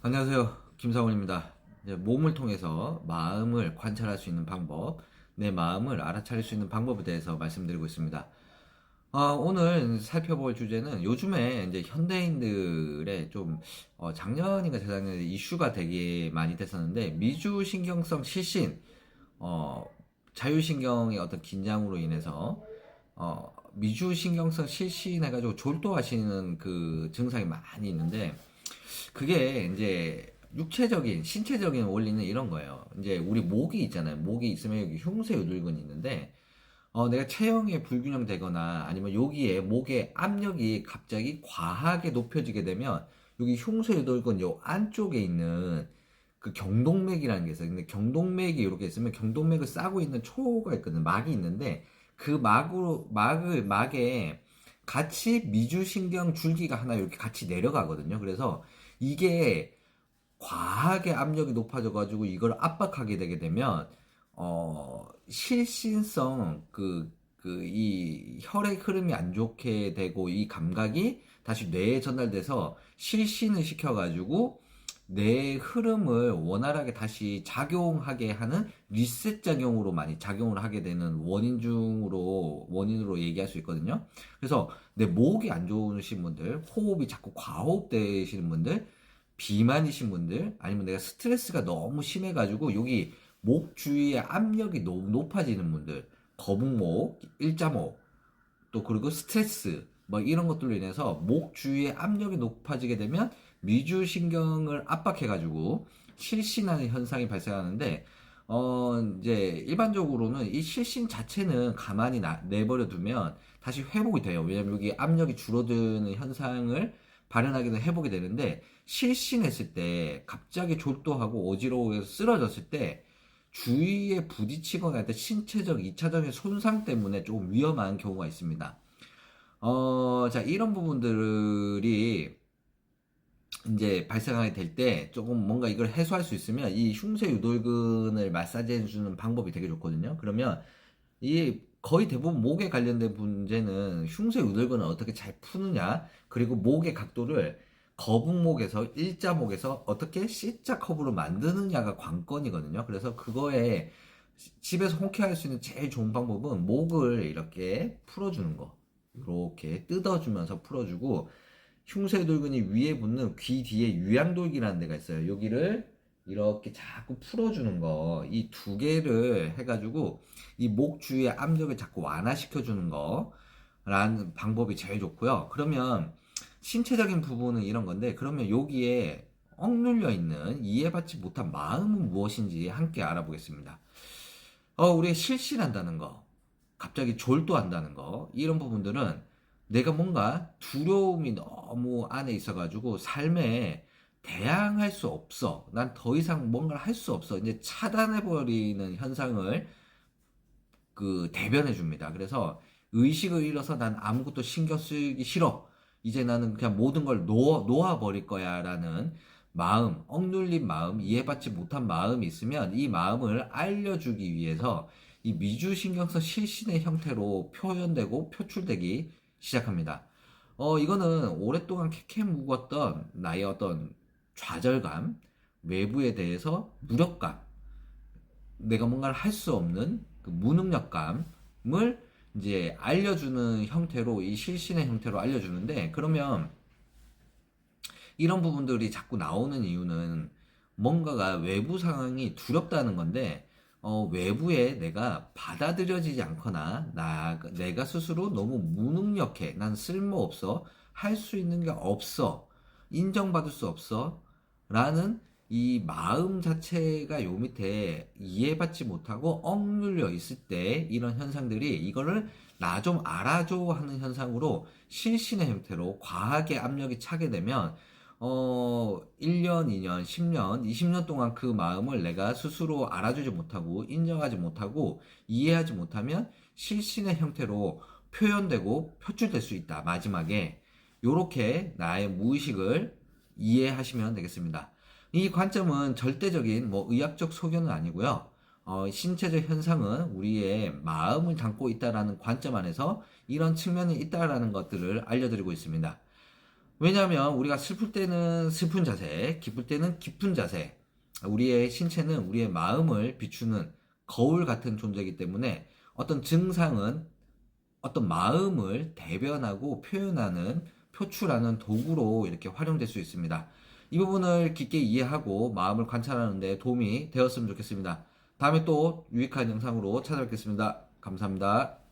안녕하세요. 김사원입니다. 몸을 통해서 마음을 관찰할 수 있는 방법, 내 마음을 알아차릴 수 있는 방법에 대해서 말씀드리고 있습니다. 어, 오늘 살펴볼 주제는 요즘에 이제 현대인들의 좀 어, 작년인가 재작년에 이슈가 되게 많이 됐었는데 미주 신경성 실신, 어, 자율신경의 어떤 긴장으로 인해서 어, 미주 신경성 실신 해가지고 졸도하시는 그 증상이 많이 있는데 그게 이제 육체적인 신체적인 원리는 이런 거예요. 이제 우리 목이 있잖아요. 목이 있으면 여기 흉쇄유돌근이 있는데 어, 내가 체형이 불균형 되거나 아니면 여기에 목에 압력이 갑자기 과하게 높여지게 되면 여기 흉쇄유돌근 요 안쪽에 있는 그 경동맥이라는 게 있어요. 근데 경동맥이 이렇게 있으면 경동맥을 싸고 있는 초가 있거든. 막이 있는데 그 막으로 막을 막에 같이 미주신경 줄기가 하나 이렇게 같이 내려가거든요. 그래서 이게 과하게 압력이 높아져 가지고 이걸 압박하게 되게 되면 어 실신성 그 그 이 혈액 흐름이 안 좋게 되고 이 감각이 다시 뇌에 전달돼서 실신을 시켜 가지고 뇌 흐름을 원활하게 다시 작용하게 하는 리셋 작용으로 많이 작용을 하게 되는 원인 중으로 원인으로 얘기할 수 있거든요. 그래서 내 목이 안 좋으신 분들, 호흡이 자꾸 과호흡 되시는 분들, 비만이신 분들, 아니면 내가 스트레스가 너무 심해가지고 여기 목 주위에 압력이 너무 높아지는 분들, 거북목, 일자목, 또 그리고 스트레스, 뭐 이런 것들로 인해서 목 주위에 압력이 높아지게 되면 미주신경을 압박해가지고 실신하는 현상이 발생하는데, 어, 이제 일반적으로는 이 실신 자체는 가만히 나- 내버려 두면 다시 회복이 돼요. 왜냐면 여기 압력이 줄어드는 현상을 발현하기는 회복이 되는데, 실신했을 때 갑자기 졸도하고 어지러워서 쓰러졌을 때 주위에 부딪히거나 할 때 신체적 2차적인 손상 때문에 조금 위험한 경우가 있습니다. 어, 자, 이런 부분들이 이제 발생하게 될 때 조금 뭔가 이걸 해소할 수 있으면 이 흉쇄 유돌근을 마사지 해 주는 방법이 되게 좋거든요. 그러면 이 거의 대부분 목에 관련된 문제는 흉쇄 유돌근을 어떻게 잘 푸느냐, 그리고 목의 각도를 거북목에서 일자목에서 어떻게 C자 커브로 만드느냐가 관건이거든요. 그래서 그거에 집에서 홍케할 수 있는 제일 좋은 방법은 목을 이렇게 풀어주는 거. 이렇게 뜯어주면서 풀어주고 흉쇄돌근이 위에 붙는 귀 뒤에 유양돌기라는 데가 있어요. 여기를 이렇게 자꾸 풀어주는 거. 이 두 개를 해가지고 이 목 주위의 압력을 자꾸 완화시켜주는 거. 라는 방법이 제일 좋고요. 그러면 신체적인 부분은 이런 건데 그러면 여기에 억눌려 있는 이해받지 못한 마음은 무엇인지 함께 알아보겠습니다. 어, 우리 실신한다는 거, 갑자기 졸도한다는 거, 이런 부분들은 내가 뭔가 두려움이 너무 안에 있어가지고 삶에 대항할 수 없어. 난 더 이상 뭔가를 할 수 없어. 이제 차단해버리는 현상을 그 대변해 줍니다. 그래서 의식을 잃어서 난 아무것도 신경 쓰기 싫어. 이제 나는 그냥 모든 걸 놓아, 놓아버릴 거야. 라는 마음, 억눌린 마음, 이해받지 못한 마음이 있으면 이 마음을 알려주기 위해서 이 미주신경성 실신의 형태로 표현되고 표출되기 시작합니다. 어, 이거는 오랫동안 캐캐 묵었던 나의 어떤 좌절감, 외부에 대해서 무력감, 내가 뭔가를 할 수 없는 그 무능력감을 이제 알려주는 형태로 이 실신의 형태로 알려주는데 그러면 이런 부분들이 자꾸 나오는 이유는 뭔가가 외부 상황이 두렵다는 건데 어, 외부에 내가 받아들여지지 않거나 나 내가 스스로 너무 무능력해 난 쓸모없어 할 수 있는 게 없어 인정받을 수 없어 라는 이 마음 자체가 요 밑에 이해받지 못하고 억눌려 있을 때 이런 현상들이 이거를 나 좀 알아줘 하는 현상으로 실신의 형태로 과하게 압력이 차게 되면 어 1년, 2년, 10년, 20년 동안 그 마음을 내가 스스로 알아주지 못하고 인정하지 못하고 이해하지 못하면 실신의 형태로 표현되고 표출될 수 있다. 마지막에 요렇게 나의 무의식을 이해하시면 되겠습니다. 이 관점은 절대적인 뭐 의학적 소견은 아니고요. 어, 신체적 현상은 우리의 마음을 담고 있다라는 관점 안에서 이런 측면이 있다라는 것들을 알려드리고 있습니다. 왜냐하면 우리가 슬플 때는 슬픈 자세, 기쁠 때는 기쁜 자세. 우리의 신체는 우리의 마음을 비추는 거울 같은 존재이기 때문에 어떤 증상은 어떤 마음을 대변하고 표현하는 표출하는 도구로 이렇게 활용될 수 있습니다. 이 부분을 깊게 이해하고 마음을 관찰하는데 도움이 되었으면 좋겠습니다. 다음에 또 유익한 영상으로 찾아뵙겠습니다. 감사합니다.